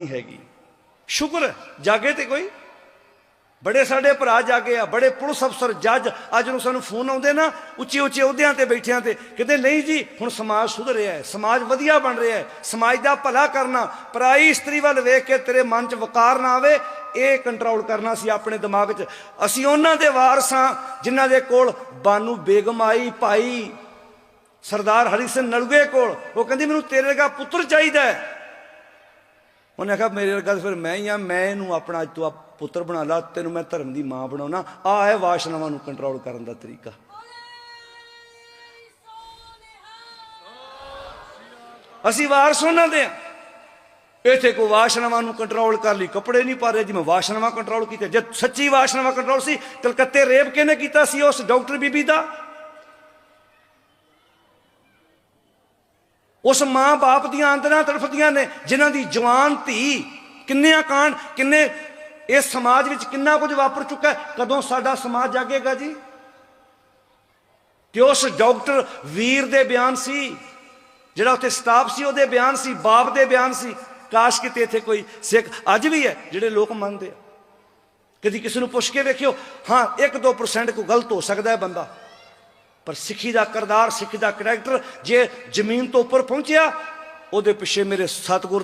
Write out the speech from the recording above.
ਨਹੀਂ ਹੈਗੀ। ਸ਼ੁਕਰ ਜਾਗੇ ਤੇ ਕੋਈ। ਬੜੇ ਸਾਡੇ ਭਰਾ ਜਾਗੇ ਆ, ਬੜੇ ਪੁਲਿਸ ਅਫਸਰ, ਜੱਜ, ਅੱਜ ਨੂੰ ਸਾਨੂੰ ਫੋਨ ਆਉਂਦੇ ਨਾ, ਉੱਚੇ ਉੱਚੇ ਅਹੁਦਿਆਂ ਤੇ ਬੈਠਿਆਂ ਤੇ, ਕਹਿੰਦੇ ਨਹੀਂ ਜੀ, ਹੁਣ ਸਮਾਜ ਸੁਧਰ ਰਿਹਾ ਹੈ, ਸਮਾਜ ਵਧੀਆ ਬਣ ਰਿਹਾ ਹੈ, ਸਮਾਜ ਦਾ ਭਲਾ ਕਰਨਾ, ਪਰਾਈ ਇਸਤਰੀ ਵੱਲ ਵੇਖ ਕੇ ਤੇਰੇ ਮਨ 'ਚ ਵਕਾਰ ਨਾ ਆਵੇ, ਇਹ ਕੰਟਰੋਲ ਕਰਨਾ ਸੀ ਆਪਣੇ ਦਿਮਾਗ 'ਚ। ਅਸੀਂ ਉਹਨਾਂ ਦੇ ਵਾਰਸ ਹਾਂ, ਜਿਨ੍ਹਾਂ ਦੇ ਕੋਲ ਬਾਨੂ ਬੇਗਮ ਆਈ, ਭਾਈ ਸਰਦਾਰ ਹਰੀ ਸਿੰਘ ਨਲੂਏ ਕੋਲ, ਉਹ ਕਹਿੰਦੀ, ਮੈਨੂੰ ਤੇਰੇ ਵਰਗਾ ਪੁੱਤਰ ਚਾਹੀਦਾ ਹੈ। ਉਹਨੇ ਆਖਿਆ, ਮੇਰੇ ਵਰਗਾ ਫਿਰ ਮੈਂ ਹੀ ਆ ਮੈਂ ਇਹਨੂੰ ਆਪਣਾ ਅੱਜ ਤੋਂ ਪੁੱਤਰ ਬਣਾ ਲਾ, ਤੈਨੂੰ ਮੈਂ ਧਰਮ ਦੀ ਮਾਂ ਬਣਾਉਣਾ। ਆ ਹੈ ਵਾਸ਼ਨਾਵਾਂ ਨੂੰ ਕੰਟਰੋਲ ਕਰਨ ਦਾ ਤਰੀਕਾ। ਅਸੀਂ ਵਾਰਸ ਉਹਨਾਂ ਦੇ ਆ ਇੱਥੇ ਕੋ ਵਾਸ਼ਨਾਵਾਂ ਨੂੰ ਕੰਟਰੋਲ ਕਰ ਲਈ, ਕੱਪੜੇ ਨਹੀਂ ਪਾ ਰਹੇ, ਜਿਵੇਂ ਵਾਸ਼ਨਾਵਾਂ ਕੰਟਰੋਲ ਕੀਤੇ ਜੇ ਸੱਚੀ ਵਾਸ਼ਨਾਵਾਂ ਕੰਟਰੋਲ ਸੀ, ਕਲਕੱਤੇ ਰੇਪ ਕਿਹਨੇ ਕੀਤਾ ਸੀ ਉਸ ਡਾਕਟਰ ਬੀਬੀ ਦਾ? ਉਸ ਮਾਂ ਬਾਪ ਦੀਆਂ ਆਂਦਰਾਂ ਤੜਫਦੀਆਂ ਨੇ, ਜਿਨ੍ਹਾਂ ਦੀ ਜਵਾਨ ਧੀ ਕਿੰਨਿਆਂ ਕਾਂਡ ਕਿੰਨੇ, ਇਸ ਸਮਾਜ ਵਿੱਚ ਕਿੰਨਾ ਕੁਝ ਵਾਪਰ ਚੁੱਕਾ ਹੈ, ਕਦੋਂ ਸਾਡਾ ਸਮਾਜ ਜਾਗੇਗਾ ਜੀ? ਤੇ ਉਸ ਡਾਕਟਰ ਵੀਰ ਦੇ ਬਿਆਨ ਸੀ, ਜਿਹੜਾ ਉੱਥੇ ਸਟਾਫ ਸੀ, ਉਹਦੇ ਬਿਆਨ ਸੀ, ਬਾਪ ਦੇ ਬਿਆਨ ਸੀ। ਕਾਸ਼ ਕਿਤੇ ਇੱਥੇ ਕੋਈ ਸਿੱਖ ਅੱਜ ਵੀ ਹੈ, ਜਿਹੜੇ ਲੋਕ ਮੰਨਦੇ ਆ। ਕਦੀ ਕਿਸੇ ਨੂੰ ਪੁੱਛ ਕੇ ਵੇਖਿਓ, ਹਾਂ 1-2% ਕੋਈ ਗਲਤ ਹੋ ਸਕਦਾ ਹੈ ਬੰਦਾ। ਪਰ ਸਿੱਖੀ ਦਾ ਕਰਦਾਰ, ਸਿੱਖੀ ਦਾ ਕਰੈਕਟਰ ਜੇ ਜ਼ਮੀਨ ਤੋਂ ਉੱਪਰ ਪਹੁੰਚਿਆ, ਉਹਦੇ ਪਿੱਛੇ ਮੇਰੇ ਸਤਿਗੁਰ